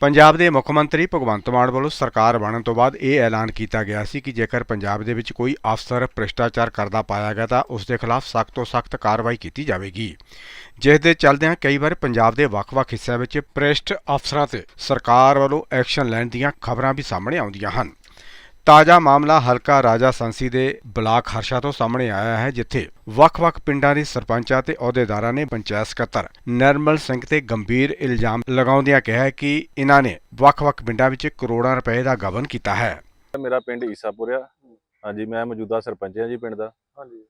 ਪੰਜਾਬ ਦੇ ਮੁੱਖ ਮੰਤਰੀ ਭਗਵੰਤ ਮਾਨ ਵੱਲੋਂ ਸਰਕਾਰ ਬਣਨ ਤੋਂ ਬਾਅਦ ਇਹ ਐਲਾਨ ਕੀਤਾ ਗਿਆ ਸੀ ਕਿ ਜੇਕਰ ਪੰਜਾਬ ਦੇ ਵਿੱਚ ਕੋਈ ਅਫਸਰ ਭ੍ਰਿਸ਼ਟਾਚਾਰ ਕਰਦਾ ਪਾਇਆ ਗਿਆ ਤਾਂ ਉਸ ਦੇ ਖਿਲਾਫ ਸਖਤ ਤੋਂ ਸਖਤ ਕਾਰਵਾਈ ਕੀਤੀ ਜਾਵੇਗੀ। ਜਿਸ ਦੇ ਚੱਲਦਿਆਂ ਕਈ ਵਾਰ ਪੰਜਾਬ ਦੇ ਵੱਖ-ਵੱਖ ਹਿੱਸਿਆਂ ਵਿੱਚ ਭ੍ਰਿਸ਼ਟ ਅਫਸਰਾਂ ਤੇ ਸਰਕਾਰ ਵੱਲੋਂ ਐਕਸ਼ਨ ਲੈਣ ਦੀਆਂ ਖਬਰਾਂ ਵੀ ਸਾਹਮਣੇ ਆਉਂਦੀਆਂ ਹਨ। ਤਾਜ਼ਾ ਮਾਮਲਾ ਹਲਕਾ ਰਾਜਾ ਸੰਸੀ ਦੇ ਬਲਾਕ ਹਰਸ਼ਾ ਤੋਂ ਸਾਹਮਣੇ ਆਇਆ ਹੈ ਜਿੱਥੇ ਵੱਖ-ਵੱਖ ਪਿੰਡਾਂ ਦੇ ਸਰਪੰਚਾਂ ਤੇ ਅਹੁਦੇਦਾਰਾਂ ਨੇ ਪੰਚਾਇਤ ਸਕੱਤਰ ਨਰਮਲ ਸਿੰਘ ਤੇ ਗੰਭੀਰ ਇਲਜ਼ਾਮ ਲਗਾਉਂਦਿਆਂ ਕਿਹਾ ਕਿ ਇਹਨਾਂ ਨੇ ਵੱਖ-ਵੱਖ ਪਿੰਡਾਂ ਵਿੱਚ ਕਰੋੜਾਂ ਰੁਪਏ ਦਾ ਗਬਨ ਕੀਤਾ ਹੈ। ਮੇਰਾ ਪਿੰਡ ਈਸਾਪੁਰ ਆ। ਹਾਂਜੀ ਮੈਂ ਮੌਜੂਦਾ ਸਰਪੰਚ ਹਾਂ ਜੀ ਪਿੰਡ ਦਾ। ਹਾਂਜੀ।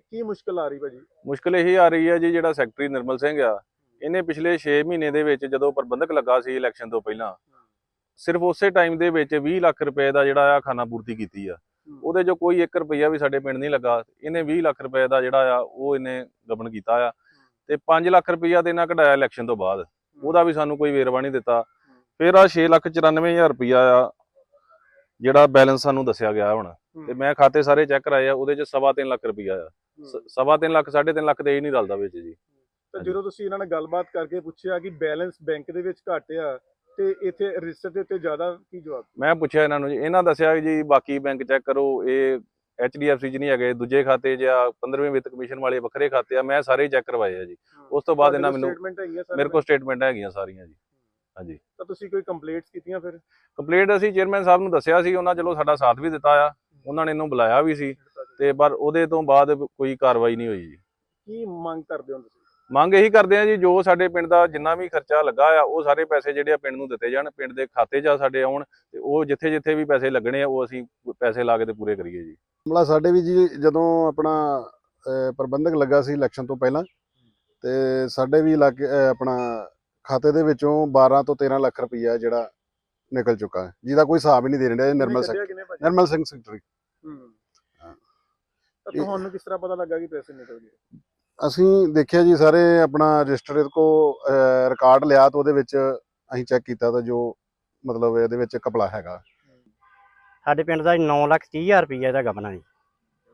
ਕੀ ਮੁਸ਼ਕਲ ਆ ਰਹੀ ਭਾਜੀ? ਮੁਸ਼ਕਲ ਇਹੀ ਆ ਰਹੀ ਹੈ ਜੀ ਜਿਹੜਾ ਸੈਕਟਰੀ ਨਿਰਮਲ ਸਿੰਘ ਆ ਇਹਨੇ ਪਿਛਲੇ 6 ਮਹੀਨੇ ਦੇ ਵਿੱਚ ਜਦੋਂ ਪ੍ਰਬੰਧਕ ਲੱਗਾ ਸੀ ਇਲੈਕਸ਼ਨ ਤੋਂ ਪਹਿਲਾਂ ਸਿਰਫ ਉਸੇ ਟਾਈਮ ਦੇ ਵਿੱਚ 20 ਲੱਖ ਰੁਪਏ ਦਾ ਜਿਹੜਾ ਆ ਖਾਨਾ ਪੂਰਤੀ ਕੀਤੀ ਆ। ਉਹਦੇ ਜੋ ਕੋਈ 1 ਰੁਪਈਆ ਵੀ ਸਾਡੇ ਪਿੰਡ ਨਹੀਂ ਲੱਗਾ। ਇਹਨੇ 20 ਲੱਖ ਰੁਪਏ ਦਾ ਜਿਹੜਾ ਆ ਉਹ ਇਹਨੇ ਗਬਨ ਕੀਤਾ ਆ। ਤੇ 5 ਲੱਖ ਰੁਪਈਆ ਦੇ ਨਾਲ ਕਢਾਇਆ ਇਲੈਕਸ਼ਨ ਤੋਂ ਬਾਅਦ। ਉਹਦਾ ਵੀ ਸਾਨੂੰ ਕੋਈ ਵੇਰਵਾ ਨਹੀਂ ਦਿੱਤਾ। ਫਿਰ ਆ 6 ਲੱਖ 94000 ਰੁਪਈਆ ਆ ਜਿਹੜਾ ਬੈਲੈਂਸ ਸਾਨੂੰ ਦੱਸਿਆ ਗਿਆ ਹੁਣ। ਤੇ ਮੈਂ ਖਾਤੇ ਸਾਰੇ ਚੈੱਕ ਕਰਾਏ ਆ ਉਹਦੇ ਚ ਸਵਾ ਤਿੰਨ ਲੱਖ ਰੁਪਈਆ ਆ। ਸ- ਸਵਾ ਤਿੰਨ ਲੱਖ ਸਾਢੇ ਤਿੰਨ ਲੱਖ ਤੇ ਇਹ ਨਹੀਂ ਰਲਦਾ ਵਿੱਚ ਜੀ। ਤਾਂ ਜਦੋਂ ਤੁਸੀਂ ਇਹਨਾਂ ਨਾਲ ਗੱਲਬਾਤ ਕਰਕੇ ਪੁੱਛਿਆ ਕਿ ਬੈਲੈਂਸ ਬੈਂਕ ਦੇ ਵਿੱਚ ਘੱਟ ਆ ਤੇ ਇੱਥੇ ਰਜਿਸਟਰ ਦੇ ਉੱਤੇ ਜ਼ਿਆਦਾ ਕੀ ਜਵਾਬ? ਮੈਂ ਪੁੱਛਿਆ ਇਹਨਾਂ ਨੂੰ ਜੀ ਇਹਨਾਂ ਦੱਸਿਆ ਜੀ ਬਾਕੀ ਬੈਂਕ ਚੈੱਕ ਕਰੋ ਇਹ HDFC ਚ ਨਹੀਂ ਹੈਗੇ ਦੂਜੇ ਖਾਤੇ ਜਾਂ 15ਵੇਂ ਵਿੱਤ ਕਮਿਸ਼ਨ ਵਾਲੇ ਵੱਖਰੇ ਖਾਤੇ ਆ ਮੈਂ ਸਾਰੇ ਚੈੱਕ ਕਰਵਾਏ ਆ ਜੀ। ਉਸ ਤੋਂ ਬਾਅਦ ਇਹਨਾਂ ਮੈਨੂੰ ਮੇਰੇ ਕੋਲ ਸਟੇਟਮੈਂਟ ਹੈਗੀਆਂ ਸਾਰੀਆਂ ਜੀ। ਹਾਂਜੀ। ਤਾਂ ਤੁਸੀਂ ਕੋਈ ਕੰਪਲੇਂਟਸ ਕੀਤੀਆਂ ਫਿਰ? ਕੰਪਲੀਟ ਅਸੀਂ ਚੇਅਰਮੈਨ ਸਾਹਿਬ ਨੂੰ ਦੱਸਿਆ ਸੀ ਉਹਨਾਂ ਚਲੋ ਸਾਡਾ ਸਾਥ ਵੀ ਦਿੱਤਾ ਆ ਉਹਨਾਂ ਨੇ ਇਹਨੂੰ ਬੁਲਾਇਆ ਵੀ ਸੀ ਤੇ ਪਰ ਉਹਦੇ ਤੋਂ ਬਾਅਦ ਕੋਈ ਕਾਰਵਾਈ ਨਹੀਂ ਹੋਈ ਜੀ। ਕੀ ਮੰਗ ਕਰਦੇ ਹੋ ਤੁਸੀਂ? ਮੰਗ ਇਹੀ ਕਰਦੇ ਆ ਜੀ ਜੋ ਸਾਡੇ ਪਿੰਡ ਦਾ ਜਿੰਨਾ ਵੀ ਖਰਚਾ ਲੱਗਾ ਆ ਉਹ ਸਾਰੇ ਪੈਸੇ ਜਿਹੜੇ ਆ ਪਿੰਡ ਨੂੰ ਦਿੱਤੇ ਜਾਣ ਪਿੰਡ ਦੇ ਖਾਤੇ 'ਚ ਆ ਸਾਡੇ ਆਉਣ ਤੇ ਉਹ ਜਿੱਥੇ ਜਿੱਥੇ ਵੀ ਪੈਸੇ ਲੱਗਣੇ ਆ ਉਹ ਅਸੀਂ ਪੈਸੇ ਲਾ ਕੇ ਤੇ ਪੂਰੇ ਕਰੀਏ ਜੀ। ਮਾਮਲਾ ਸਾਡੇ ਵੀ ਜੀ ਜਦੋਂ ਆਪਣਾ ਪ੍ਰਬੰਧਕ ਲੱਗਾ ਸੀ ਇਲੈਕਸ਼ਨ ਤੋਂ ਪਹਿਲਾਂ ਤੇ ਸਾਡੇ ਵੀ ਇਲਾਕੇ ਆਪਣਾ ਖਾਤੇ ਦੇ ਵਿੱਚੋਂ 12 ਤੋਂ 13 ਲੱਖ ਰੁਪਈਆ ਜਿਹੜਾ ਨਿਕਲ ਚੁੱਕਾ ਹੈ ਜਿਹਦਾ ਕੋਈ ਹਿਸਾਬ ਹੀ ਨਹੀਂ ਦੇ ਰਿਹਾ ਨਿਰਮਲ ਸਿੰਘ ਨਿਰਮਲ ਸਿੰਘ ਸੈਕਟਰੀ ਹੂੰ। ਤੁਹਾਨੂੰ ਕਿਸ ਤਰ੍ਹਾਂ ਪਤਾ ਲੱਗਾ ਕਿ ਪੈਸੇ ਨਿਕਲ ਗਏ? ਅਸੀਂ ਦੇਖਿਆ ਜੀ ਸਾਰੇ ਆਪਣਾ ਰਜਿਸਟਰ ਇਹਦੇ ਕੋ ਰਿਕਾਰਡ ਲਿਆ ਤਾਂ ਉਹਦੇ ਵਿੱਚ ਅਸੀਂ ਚੈੱਕ ਕੀਤਾ ਤਾਂ ਜੋ ਮਤਲਬ ਇਹਦੇ ਵਿੱਚ ਕਪਲਾ ਹੈਗਾ। ਸਾਡੇ ਪਿੰਡ ਦਾ 9 ਲੱਖ 30 ਹਜ਼ਾਰ ਰੁਪਈਆ ਇਹਦਾ ਗਬਨਾ ਜੀ।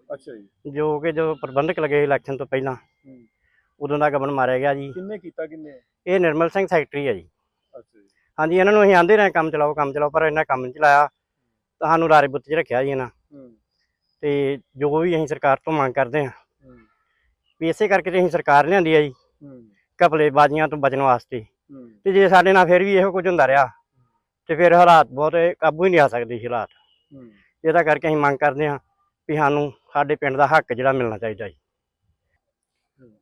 ਅੱਛਾ ਜੀ। ਜੋ ਕਿ ਜਦੋਂ ਪ੍ਰਬੰਧਕ ਲੱਗੇ ਇਲੈਕਸ਼ਨ ਤੋਂ ਪਹਿਲਾਂ। ਉਦੋਂ ਦਾ ਗਬਨ ਮਾਰਿਆ ਗਿਆ ਜੀ। ਕਿੰਨੇ ਕੀਤਾ ਕਿੰਨੇ? ਇਹ ਨਿਰਮਲ ਸਿੰਘ ਸੈਕਟਰੀ ਹੈ ਜੀ। ਅੱਛਾ ਜੀ। ਹਾਂਜੀ ਇਹਨਾਂ ਨੂੰ ਅਸੀਂ ਆਂਦੇ ਰਹੇ ਕੰਮ ਚਲਾਓ ਕੰਮ ਚਲਾਓ ਪਰ ਇਹਨਾਂ ਕੰਮ ਨਹੀਂ ਚਲਾਇਆ। ਤੁਹਾਨੂੰ ਰਾਰੇ ਬੁੱਤ 'ਚ ਰੱਖਿਆ ਜੀ ਇਹਨਾਂ। ਤੇ ਜੋ ਵੀ ਅਸੀਂ ਸਰਕਾਰ ਤੋਂ ਮੰਗ ਕਰਦੇ ਹੂੰ ਵੀ ਇਸੇ ਕਰਕੇ ਤੇ ਅਸੀਂ ਸਰਕਾਰ ਲਿਆਂਦੀ ਆ ਜੀ ਹੂੰ। ਘਪਲੇ ਬਾਜ਼ੀਆਂ ਤੋਂ ਬਚਣ ਵਾਸਤੇ। ਤੇ ਜੇ ਸਾਡੇ ਨਾਲ ਫਿਰ ਵੀ ਇਹੋ ਕੁਝ ਹੁੰਦਾ ਰਿਹਾ ਤੇ ਫਿਰ ਹਾਲਾਤ ਬਹੁਤ ਕਾਬੂ ਹੀ ਨਹੀਂ ਆ ਸਕਦੇ ਸੀ ਹਾਲਾਤ। ਇਹਦਾ ਕਰਕੇ ਅਸੀਂ ਮੰਗ ਕਰਦੇ ਹਾਂ ਵੀ ਸਾਨੂੰ ਸਾਡੇ ਪਿੰਡ ਦਾ ਹੱਕ ਜਿਹੜਾ ਮਿਲਣਾ ਚਾਹੀਦਾ ਜੀ।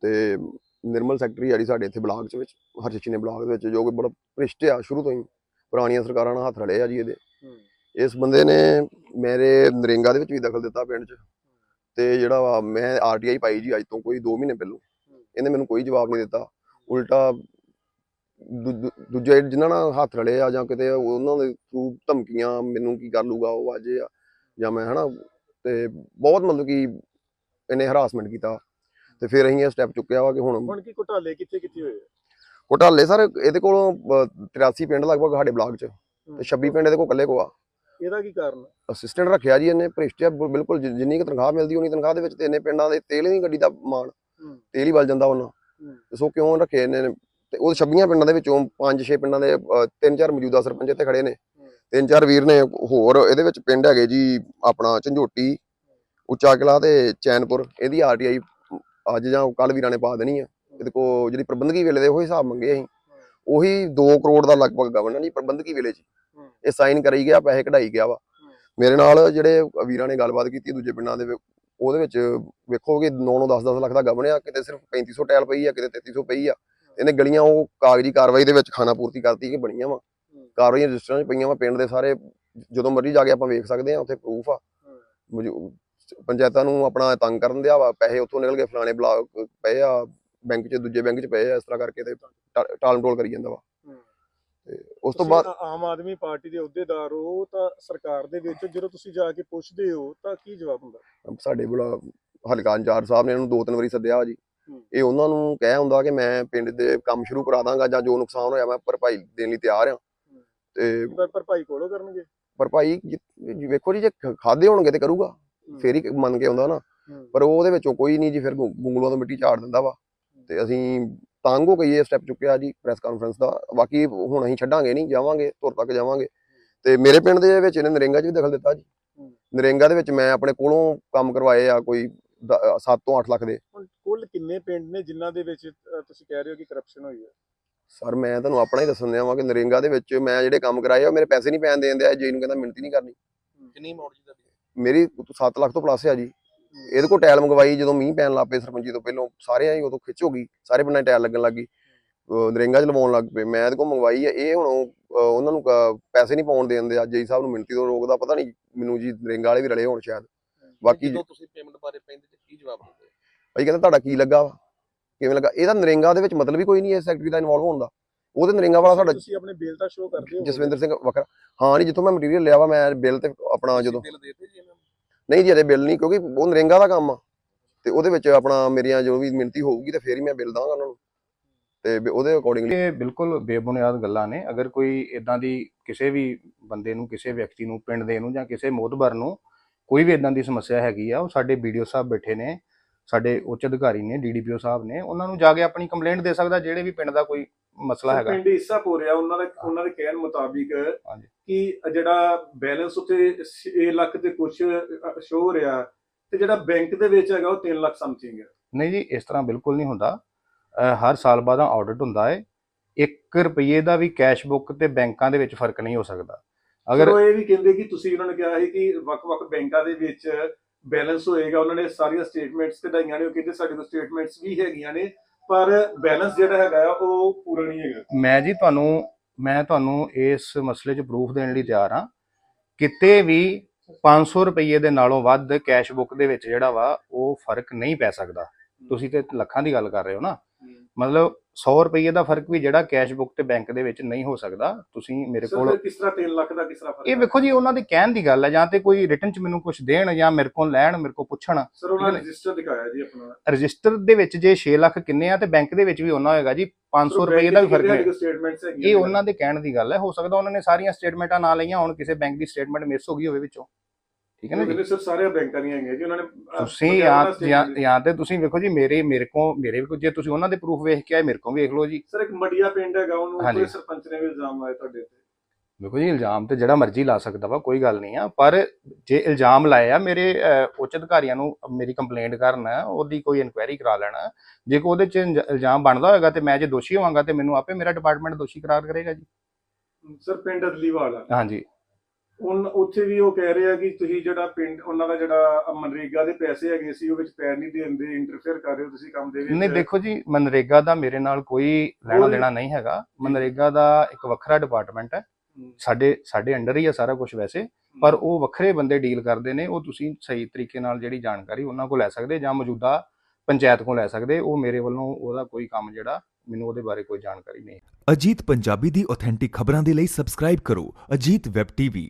ਤੇ ਨਿਰਮਲ ਸੈਕਟਰੀ ਜਿਹੜੀ ਸਾਡੇ ਇੱਥੇ ਬਲਾਕ ਚ ਵਿੱਚ ਹਰਚਿਚੀ ਨੇ ਬਲਾਕ ਦੇ ਵਿੱਚ ਜੋ ਕਿ ਬੜਾ ਭ੍ਰਿਸ਼ਟ ਆ ਸ਼ੁਰੂ ਤੋਂ ਹੀ ਪੁਰਾਣੀਆਂ ਸਰਕਾਰਾਂ ਨਾਲ ਹੱਥ ਰਲੇ ਆ ਜੀ ਇਹਦੇ। ਇਸ ਬੰਦੇ ਨੇ ਮੇਰੇ ਨਰੇਂਗਾ ਦੇ ਵਿੱਚ ਵੀ ਦਖਲ ਦਿੱਤਾ ਪਿੰਡ ਚ। ਤੇ ਜਿਹੜਾ ਵਾ ਮੈਂ ਆਰਟੀਆਈ ਪਾਈ ਜੀ ਅੱਜ ਤੋਂ ਕੋਈ 2 ਮਹੀਨੇ ਪਹਿਲੋਂ। ਇਹਨੇ ਮੈਨੂੰ ਕੋਈ ਜਵਾਬ ਨਹੀਂ ਦਿੱਤਾ। ਉਲਟਾ ਦੂਜੇ ਜਿਨ੍ਹਾਂ ਨਾਲ ਹੱਥ ਰਲੇ ਆ ਜਾਂ ਕਿਤੇ ਉਹਨਾਂ ਦੇ ਥਰੂ ਧਮਕੀਆਂ ਮੈਨੂੰ ਕੀ ਕਰ ਲੂਗਾ ਉਹ ਅੱਜ ਆ ਜਾਂ ਮੈਂ ਹਨਾ ਤੇ ਬਹੁਤ ਮਤਲਬ ਕਿ ਇਹਨੇ ਹਰਾਸਮੈਂਟ ਕੀਤਾ। ਤੇ ਫਿਰ ਅਸੀਂ ਇਹ ਸਟੈਪ ਚੁੱਕਿਆ ਵਾ ਕਿ ਹੁਣ ਹੁਣ ਕੀ ਘੁਟਾਲੇ ਕਿੱਥੇ ਕਿੱਥੇ ਹੋਏ? ਘੁਟਾਲੇ ਸਰ ਇਹਦੇ ਕੋਲੋਂ ਅਹ, 83 ਪਿੰਡ ਲਗਭਗ ਸਾਡੇ ਬਲਾਕ ਚ ਤੇ 26 ਪਿੰਡ ਇਹਦੇ ਕੋਲ ਇਕੱਲੇ ਕੋ ਆ। ਇਹਦਾ ਕੀ ਕਾਰਨ ਅਸਿਸਟੈਂਟ ਰੱਖਿਆ ਜੀ ਇਹਨੇ ਭ੍ਰਿਸ਼ਟਿਆ ਬਿ- ਬਿਲਕੁਲ ਜਿ- ਜਿੰਨੀ ਕੁ ਤਨਖਾਹ ਮਿਲਦੀ ਉਨੀ ਤਨਖਾਹ ਦੇ ਵਿੱਚ ਤੇ ਇਹਨੇ ਪਿੰਡਾਂ ਦੇ ਤੇਲ ਨਹੀਂ ਗੱਡੀ ਦਾ ਮਾਣ ਹੂੰ। ਤੇਲ ਹੀ ਵੱਲ ਜਾਂਦਾ ਉਹਨਾਂ। ਹੂੰ। ਤੇ ਸੋ ਕਿਉਂ ਰੱਖੇ ਇਹਨੇ? ਨੇ? ਤੇ ਉਹ 26 ਪਿੰਡਾਂ ਦੇ ਵਿੱਚੋਂ 5-6 ਪਿੰਡਾਂ ਦੇ ਤਿੰਨ ਚਾਰ ਮੌਜੂਦਾ ਸਰਪੰਚ ਇੱਥੇ ਖੜੇ ਨੇ। ਤਿੰਨ ਚਾਰ ਵੀਰ ਨੇ ਹੋਰ ਇਹਦੇ ਵਿੱਚ ਪਿੰਡ ਹੈਗੇ ਜੀ ਆਪਣਾ ਝੰਜੋਟੀ ਉੱਚਾ ਕਿਲਾ ਤੇ ਚੈਨਪੁਰ ਇਹਦੀ ਆਰਟੀਆਈ ਅੱਜ ਜਾਂ ਕੱਲ ਵੀਰਾਂ ਨੇ ਪਾ ਦੇਣੀ ਆ। ਇਹਦੇ ਕੋ ਜਿਹੜੀ ਪ੍ਰਬੰਧਕੀ ਵੇਲੇ ਦੇ ਉਹ ਹਿਸਾਬ ਮੰਗੇ ਅਸੀਂ। ਉਹੀ 2 ਕਰੋੜ ਦਾ ਲਗਭਗ ਗਵਰਨਰ ਨਹੀਂ ਪ੍ਰਬੰਧਕੀ ਵੇਲੇ 'ਚ ਇਹ ਸਾਈਨ ਕਰਾਈ ਗਿਆ, ਪੈਸੇ ਕਢਾਈ ਗਿਆ ਵਾ। ਮੇਰੇ ਨਾਲ ਜਿਹੜੇ ਵੀਰਾਂ ਨੇ ਗੱਲਬਾਤ ਕੀਤੀ ਦੂਜੇ ਪਿੰਡਾਂ ਦੇ ਉਹਦੇ ਵਿੱਚ ਵੇਖੋਗੇ ਕਿ 9 9 10 10 ਲੱਖ ਦਾ ਗਵਨ ਕਿਤੇ ਸਿਰਫ 3500 ਟੈਲ ਪਈ ਆ, ਕਿਤੇ 3300 ਪਈ ਆ। ਇਹਨੇ ਗਲੀਆਂ ਉਹ ਕਾਗਜ਼ੀ ਕਾਰਵਾਈ ਦੇ ਵਿੱਚ ਖਾਣਾ ਪੂਰਤੀ ਕਰਤੀ ਕਿ ਬਣੀਆਂ ਵਾ। ਕਾਰਵਾਈਆਂ ਰਜਿਸਟਰਾਂ 'ਚ ਪਈਆਂ ਵਾ, ਪਿੰਡ ਦੇ ਸਾਰੇ, ਜਦੋਂ ਮਰਜ਼ੀ ਜਾ ਕੇ ਆਪਾਂ ਵੇਖ ਸਕਦੇ ਆ ਉੱਥੇ ਪ੍ਰੂਫ ਆ। ਪੰਚਾਇਤਾਂ ਨੂੰ ਆਪਣਾ ਤੰਗ ਕਰਨ ਦਿਆ ਵਾ, ਪੈਸੇ ਉੱਥੋਂ ਨਿਕਲ ਕੇ ਫਲਾਣੇ ਬਲਾਕ ਪਏ ਆ, ਬੈਂਕ 'ਚ, ਦੂਜੇ ਬੈਂਕ 'ਚ ਪਏ ਆ, ਇਸ ਤਰ੍ਹਾਂ ਕਰਕੇ ਤੇ ਟਾ- ਟਾਲ ਮਟੋਲ ਕਰੀ ਜਾਂਦਾ ਵਾ। ਤੇ ਉਸ ਤੋਂ ਬਾਅਦ ਆਮ ਆਦਮੀ ਪਾਰਟੀ ਦੇ ਅਹੁਦੇਦਾਰ ਹੋ ਤਾਂ ਸਰਕਾਰ ਦੇ ਵਿੱਚ ਜਦੋਂ ਤੁਸੀਂ ਜਾ ਕੇ ਪੁੱਛਦੇ ਹੋ ਤਾਂ ਕੀ ਜਵਾਬ ਹੁੰਦਾ? ਸਾਡੇ ਕੋਲ ਹਲਕਾ ਇੰਚਾਰਜ ਸਾਹਿਬ ਨੇ ਇਹਨੂੰ ਦੋ ਤਿੰਨ ਵਾਰੀ ਸੱਦਿਆ ਜੀ। ਇਹ ਉਹਨਾਂ ਨੂੰ ਕਹਿ ਹੁੰਦਾ ਕਿ ਮੈਂ ਪਿੰਡ ਦੇ ਕੰਮ ਸ਼ੁਰੂ ਕਰਾ ਦਾਂਗਾ ਜਾਂ ਜੋ ਨੁਕਸਾਨ ਹੋਇਆ ਮੈਂ ਭਰਪਾਈ ਦੇਣ ਲਈ ਤਿਆਰ ਆ ਤੇ ਭਰਪਾਈ ਕੋਲੋਂ ਕਰਨਗੇ? ਭਰਪਾਈ ਵੇਖੋ ਜੀ ਜੇ ਖ- ਖਾਧੇ ਹੋਣਗੇ ਤੇ ਕਰੂਗਾ। ਫੇਰ ਹੀ ਮੰਨ ਕੇ ਆਉਂਦਾ ਨਾ। ਪਰ ਉਹਦੇ ਵਿੱਚੋਂ ਕੋਈ ਨਹੀਂ ਜੀ ਫਿਰ ਗੁ- ਗੁੰਗਲੂਆਂ ਤੋਂ ਮਿੱਟੀ ਝਾੜ ਦਿੰਦਾ ਵਾ। ਤੇ ਅਸੀਂ ਤੰਗ ਹੋ ਗਈ ਇਹ ਸਟੈਪ ਚੁੱਕਿਆ ਜੀ ਪ੍ਰੈਸ ਕਾਨਫਰੰਸ ਦਾ। ਬਾਕੀ ਹੁਣ ਅਸੀਂ ਛੱਡਾਂਗੇ ਨਹੀਂ ਜਾਵਾਂਗੇ ਧੁਰ ਤੱਕ ਜਾਵਾਂਗੇ। ਤੇ ਮੇਰੇ ਪਿੰਡ ਦੇ ਵਿੱਚ ਇਹਨੇ ਨਰੇਂਗਾ 'ਚ ਵੀ ਦਖਲ ਦਿੱਤਾ ਜੀ। ਨਰੇਂਗਾ ਦੇ ਵਿੱਚ ਮੈਂ ਆਪਣੇ ਕੋਲੋਂ ਕੰਮ ਕਰਵਾਏ ਆ ਕੋਈ 7 ਤੋਂ 8 ਲੱਖ ਦੇ। ਕੁੱਲ ਕਿੰਨੇ ਪਿੰਡ ਨੇ ਜਿਨ੍ਹਾਂ ਦੇ ਵਿੱਚ ਤੁਸੀਂ ਕਹਿ ਰਹੇ ਹੋ ਕਿ ਕਰਪਸ਼ਨ ਹੋਈ ਹੈ? ਸਰ ਮੈਂ ਤੁਹਾਨੂੰ ਆਪਣਾ ਹੀ ਦੱਸਣ ਦਿਆਂ ਵਾਂ ਕਿ ਨਰੇਂਗਾ ਦੇ ਵਿੱਚ ਮੈਂ ਜਿਹੜੇ ਕੰਮ ਕਰਾਏ ਆ ਮੇਰੇ ਪੈਸੇ ਨਹੀਂ ਪੈਣ ਦੇਣ ਦਿਆ ਜੇ ਨੂੰ ਕਹਿੰਦਾ ਮਿਹਨਤ ਨਹੀਂ ਕਰਨੀ। ਕਿੰਨੀ ਅਮਾਉਂਟ ਜੀ ਤੁਹਾਡੀ? ਮੇਰੀ 7 ਲੱਖ ਤੋਂ ਪਲੱਸ ਆ ਜੀ। ਇਹਦੇ ਕੋਲ ਟਾਇਲ ਮੰਗਵਾਈ ਜਦੋਂ ਮੀਂਹ ਪੈਣ ਲੱਗ ਪਏ ਸਰਪੰਚੀ ਤੋਂ ਪਹਿਲਾਂ ਸਾਰੇ ਆਈ ਉਦੋਂ ਖਿੱਚ ਹੋ ਗਈ ਸਾਰੇ ਪਿੰਡਾਂ ਟਾਇਲ ਲੱਗਣ ਲੱਗ ਗਈ। ਨਰੇਂਗਾ 'ਚ ਲਵਾਉਣ ਲੱਗ ਪਏ ਮੈਂ ਇਹਦੇ ਕੋਲ ਮੰਗਵਾਈ ਆ ਇਹ ਹੁਣ ਉਹਨਾਂ ਨੂੰ ਪੈਸੇ ਨਹੀਂ ਪਾਉਣ ਦੇਣ ਦੇ ਜੇਈ ਸਾਹਿਬ ਨੂੰ ਮਿੰਤੀ ਤੋਂ ਰੋਕਦਾ ਪਤਾ ਨਹੀਂ ਮੈਨੂੰ ਜੀ ਨਰੇਂਗਾ ਵਾਲੇ ਵੀ ਰਲੇ ਹੋਣ ਸ਼ਾਇਦ। ਬਾਕੀ ਜਦੋਂ ਤੁਸੀਂ ਪੇਮੈਂਟ ਬਾਰੇ ਪੈਂਦੇ ਤੇ ਕੀ ਜਵਾਬ ਦਿੰਦੇ? ਭਾਈ ਕਹਿੰਦਾ ਤੁਹਾਡਾ ਕੀ ਲੱਗਾ ਵਾ? ਕਿਵੇਂ ਲੱਗਾ? ਇਹਦਾ ਨਰੇਂਗਾ ਦੇ ਵਿੱਚ ਮਤਲਬ ਹੀ ਕੋਈ ਨਹੀਂ ਇਸ ਸੈਕਟਰੀ ਦਾ ਇਨਵੋਲਵ ਹੋਣ ਦਾ। ਉਹਦੇ ਨਰੇਂਗਾ ਵਾਲਾ ਸਾਡਾ ਤੁਸੀਂ ਆਪਣੇ ਬਿੱਲ ਦਾ ਸ਼ੋਅ ਕਰਦੇ ਹੋ ਜਸਵਿੰਦਰ ਸਿੰਘ ਵੱਖਰਾ। ਹਾਂ ਨਹੀਂ ਜਿੱਥੋਂ ਮੈਂ ਮਟੀਰੀਅਲ ਲਿਆ ਵਾ ਮੈਂ ਬਿੱਲ ਤੇ ਆਪਣਾ ਜਦੋਂ ਬਿੱਲ ਦੇਤੇ ਜੀ ਨਹੀਂ ਜੀ ਅਜੇ ਬਿੱਲ ਨਹੀਂ, ਕਿਉਂਕਿ ਉਹ ਨਰੇਂਗਾ ਦਾ ਕੰਮ ਆ। ਤੇ ਉਹਦੇ ਵਿੱਚ ਆਪਣਾ ਮੇਰੀਆਂ ਜੋ ਵੀ ਮਿਹਨਤੀ ਹੋਊਗੀ ਤੇ ਫੇਰ ਹੀ ਮੈਂ ਬਿੱਲ ਦਾਂਗਾ ਉਹਨਾਂ ਨੂੰ। ਤੇ ਉਹਦੇ ਅਕੋਰਡਿੰਗਲੀ ਇਹ ਬਿਲਕੁਲ ਬੇਬੁਨਿਆਦ ਗੱਲਾਂ ਨੇ। ਅਗਰ ਕੋਈ ਇਦਾਂ ਦੀ ਕਿਸੇ ਵੀ ਬੰਦੇ ਨੂੰ, ਕਿਸੇ ਵਿਅਕਤੀ ਨੂੰ, ਪਿੰਡ ਦੇ ਨੂੰ ਜਾਂ ਕਿਸੇ ਮੋਤਬਰ ਨੂੰ ਕੋਈ ਵੀ ਇਦਾਂ ਦੀ ਸਮੱਸਿਆ ਹੈਗੀ ਆ, ਉਹ ਸਾਡੇ ਵੀਡੀਓ ਸਾਹਿਬ ਬੈਠੇ ਨੇ। ਸਾਡੇ ਉੱਚ ਅਧਿਕਾਰੀ ਨੇ ਡੀਡੀਪੀਓ ਸਾਹਿਬ ਨੇ ਉਹਨਾਂ ਨੂੰ ਜਾ ਕੇ ਆਪਣੀ ਕੰਪਲੇਂਟ ਦੇ ਸਕਦਾ ਜਿਹੜੇ ਵੀ ਪਿੰਡ ਦਾ ਕੋਈ ਮਸਲਾ ਹੈਗਾ। ਪਿੰਡ ਹਿੱਸਾ ਪੂਰਿਆ ਉਹਨਾਂ ਦਾ ਉਹਨਾਂ ਦੇ ਕਹਿਣ ਮੁਤਾਬਿਕ। ਕਿ ਜਿਹੜਾ ਬੈਲੈਂਸ ਉੱਤੇ 6 ਲੱਖ ਤੇ ਕੁਝ ਸ਼ੋ ਹੋ ਰਿਹਾ ਤੇ ਜਿਹੜਾ ਬੈਂਕ ਦੇ ਵਿੱਚ ਹੈਗਾ ਉਹ 3 ਲੱਖ ਸਮਥਿੰਗ ਹੈ। ਨਹੀਂ ਜੀ ਇਸ ਤਰ੍ਹਾਂ ਬਿਲਕੁਲ ਨਹੀਂ ਹੁੰਦਾ। ਹਰ ਸਾਲ ਬਾਅਦ ਆਡਿਟ ਹੁੰਦਾ ਹੈ 1 ਰੁਪਏ ਦਾ ਵੀ ਕੈਸ਼ ਬੁੱਕ ਤੇ ਬੈਂਕਾਂ ਦੇ ਵਿੱਚ ਫ਼ਰਕ ਨਹੀਂ ਹੋ ਸਕਦਾ। ਅਗਰ ਅਗਰ ਉਹ ਇਹ ਵੀ ਕਹਿੰਦੇ ਕਿ ਤੁਸੀਂ ਉਹਨਾਂ ਨੇ ਕਿਹਾ ਸੀ ਕਿ ਵੱਖ-ਵੱਖ ਬੈਂਕਾਂ ਦੇ ਵਿੱਚ ਬੈਲੈਂਸ ਹੋਏਗਾ ਉਹਨਾਂ ਨੇ ਸਾਰੀਆਂ ਸਟੇਟਮੈਂਟਸ ਕਢਾਈਆਂ ਨੇ ਉਹ ਕਹਿੰਦੇ ਸਾਡੇ ਕੋਲ ਸਟੇਟਮੈਂਟਸ ਵੀ ਹੈਗੀਆਂ ਨੇ ਪਰ ਬੈਲੈਂਸ ਜਿਹੜਾ ਹੈਗਾ ਆ, ਉਹ ਪੂਰਾ ਨਹੀਂ ਹੈਗਾ। ਮੈਂ ਜੀ ਤੁਹਾਨੂੰ ਮੈਂ ਤੁਹਾਨੂੰ ਇਸ ਮਸਲੇ 'ਚ ਪ੍ਰੂਫ ਦੇਣ ਲਈ ਤਿਆਰ ਹਾਂ। ਕਿਤੇ ਵੀ 500 ਰੁਪਏ ਦੇ ਨਾਲੋਂ ਵੱਧ ਕੈਸ਼ ਬੁੱਕ ਦੇ ਵਿੱਚ ਜਿਹੜਾ ਵਾ ਉਹ ਫ਼ਰਕ ਨਹੀਂ ਪੈ ਸਕਦਾ। ਤੁਸੀਂ ਤੇ ਲੱਖਾਂ ਦੀ ਗੱਲ ਕਰ ਰਹੇ ਹੋ ਨਾ। ਮਤਲਬ 100 ਰੁਪਏ ਦਾ ਫ਼ਰਕ ਵੀ ਜਿਹੜਾ ਕੈਸ਼ ਬੁੱਕ ਤੇ ਬੈਂਕ ਦੇ ਵਿੱਚ ਨਹੀਂ ਹੋ ਸਕਦਾ। ਤੁਸੀਂ ਮੇਰੇ ਕੋਲ ਕਿਸ ਤਰ੍ਹਾਂ 3 ਲੱਖ ਦਾ ਕਿਸ ਤਰ੍ਹਾਂ ਫ਼ਰਕ ਇਹ ਹੈ? ਵੇਖੋ ਜੀ ਉਹਨਾਂ ਦੇ ਕਹਿਣ ਦੀ ਗੱਲ ਹੈ ਜਾਂ ਤੇ ਕੋਈ ਰਿਟਨ 'ਚ ਮੈਨੂੰ ਕੁਝ ਦੇਣ ਜਾਂ ਮੇਰੇ ਕੋਲ ਲੈਣ ਮੇਰੇ ਕੋਲ ਪੁੱਛਣ। ਸਰ ਉਹਨਾਂ ਹੈ? ਰਜਿਸਟਰ ਦਿਖਾਇਆ ਜੀ ਆਪਣਾ। ਰਜਿਸਟਰ ਦੇ ਵਿੱਚ ਜੇ 6 ਲੱਖ ਕਿੰਨੇ ਆ ਤੇ ਬੈਂਕ ਦੇ ਵਿੱਚ ਵੀ ਉਹਨਾਂ ਹੋਏਗਾ ਜੀ 500 ਰੁਪਏ ਦਾ ਵੀ ਫ਼ਰਕ ਹੈਗੀਆਂ ਇਹ ਉਹਨਾਂ ਦੇ ਕਹਿਣ ਦੀ ਗੱਲ ਹੈ। ਹੋ ਸਕਦਾ ਉਹਨਾਂ ਨੇ ਸਾਰੀਆਂ ਸਟੇਟਮੈਂਟਾਂ ਨਾ ਲਈਆਂ ਹੁਣ ਕਿਸੇ ਬੈਂਕ ਦੀ ਸਟੇਟਮੈਂਟ ਮਿਸ ਹੋ ਗਈ ਹੋਵੇ ਵਿੱਚੋਂ। ਠੀਕ ਹੈ ਨਾ ਜੀ? ਕਹਿੰਦੇ ਸਰ ਸਾਰੇ ਬੈਂਕਾਂ ਦੀਆਂ ਹੈਗੀਆਂ ਜੀ ਉਹਨਾਂ ਨੇ ਤੁਸੀਂ ਪਟਿਆਲਾ ਜਾਂ state ਜਾਂ- ਦੇ- ਜਾਂ ਤੇ ਤੁਸੀਂ ਵੇਖੋ ਜੀ ਮੇਰੇ ਮੇਰੇ ਕੋ ਮੇਰੇ ਕੋਲ ਜੇ ਤੁਸੀਂ ਉਹਨਾਂ ਦੇ ਪ੍ਰੂਫ ਵੇਖ ਕੇ ਆਏ ਮੇਰੇ ਕੋਲ ਵੇਖ ਲਓ ਜੀ। ਸਰ ਇੱਕ ਮੜੀਆ ਪਿੰਡ ਹੈਗਾ ਉਹਨੂੰ। ਕੋਈ ਸਰਪੰਚ ਨੇ ਵੀ ਇਲਜ਼ਾਮ ਲਾਇਆ ਤੁਹਾਡੇ ਤੇ ਵੇਖੋ ਜੀ ਇਲਜ਼ਾਮ ਤੇ ਜਿਹੜਾ ਮਰਜ਼ੀ ਲਾ ਸਕਦਾ ਵਾ ਕੋਈ ਗੱਲ ਨਹੀਂ ਆ ਪਰ ਜੇ ਇਲਜ਼ਾਮ ਲਾਏ ਆ ਮੇਰੇ ਉੱਚ ਅਧਿਕਾਰੀਆਂ ਨੂੰ ਮੇਰੀ ਕੰਪਲੇਂਟ ਕਰਨਾ ਉਹਦੀ ਕੋਈ ਇਨਕੁਆਇਰੀ ਕਰਾ ਲੈਣਾ ਜੇ ਕੋ ਉਹਦੇ ਚ ਇਲਜ਼ਾਮ ਬਣਦਾ ਹੋਏਗਾ ਤੇ ਮੈਂ ਜੇ ਦੋਸ਼ੀ ਹੋਵਾਂਗਾ ਤੇ ਮੈਨੂੰ ਆਪੇ ਮੇਰਾ ਡਿਪਾਰਟਮੈਂਟ ਦੋਸ਼ੀ ਕਰਾਰ ਕਰੇਗਾ ਜੀ। ਸਰ ਪਿੰਡ ਅਦਲੀਵਾਲ ਹਾਂਜੀ। ਉਨ ਉੱਥੇ ਵੀ ਉਹ ਕਹਿ ਰਹੇ ਕਿ ਤੁਸੀਂ ਜਿਹੜਾ ਪਿੰਡ ਉਹਨਾਂ ਦਾ ਜਿਹੜਾ ਮਨਰੇਗਾ ਦੇ ਪੈਸੇ ਹੈਗੇ ਸੀ ਉਹ ਵਿੱਚ ਪੈਰ ਨਹੀਂ ਦੇਂਦੇ ਇੰਟਰਫੇਅਰ ਕਰ ਰਹੇ ਹੋ ਤੁਸੀਂ ਕੰਮ ਦੇ ਵਿੱਚ? ਨਹੀਂ ਦੇਖੋ ਜੀ ਮਨਰੇਗਾ ਦਾ ਮੇਰੇ ਨਾਲ ਕੋਈ ਲੈਣਾ ਦੇਣਾ ਨਹੀਂ ਹੈਗਾ। ਮਨਰੇਗਾ ਦਾ ਇੱਕ ਵੱਖਰਾ ਡਿਪਾਰਟਮੈਂਟ ਹੈ। ਸਾਡੇ ਸਾਡੇ ਅੰਡਰ ਹੀ ਆ ਸਾਰਾ ਕੁਝ ਵੈਸੇ। ਪਰ ਉਹ ਵੱਖਰੇ ਬੰਦੇ ਡੀਲ ਕਰਦੇ ਨੇ ਉਹ ਤੁਸੀਂ ਸਹੀ ਤਰੀਕੇ ਨਾਲ ਜਿਹੜੀ ਜਾਣਕਾਰੀ ਉਹਨਾਂ ਕੋਲ ਲੈ ਸਕਦੇ ਜਾਂ ਮੌਜੂਦਾ ਪੰਚਾਇਤ ਕੋਲ ਲੈ ਸਕਦੇ। ਉਹ ਮੇਰੇ ਵੱਲੋਂ ਉਹਦਾ ਕੋਈ ਕੰਮ ਜਿਹੜਾ ਮੈਨੂੰ ਉਹਦੇ ਬਾਰੇ ਕੋਈ ਜਾਣਕਾਰੀ ਨਹੀਂ ਅਜੀਤ ਪੰਜਾਬੀ ਦੀ ਆਥੈਂਟਿਕ ਖਬਰਾਂ ਦੇ ਲਈ ਸਬਸਕ੍ਰਾਈਬ ਕਰੋ। Ajit web TV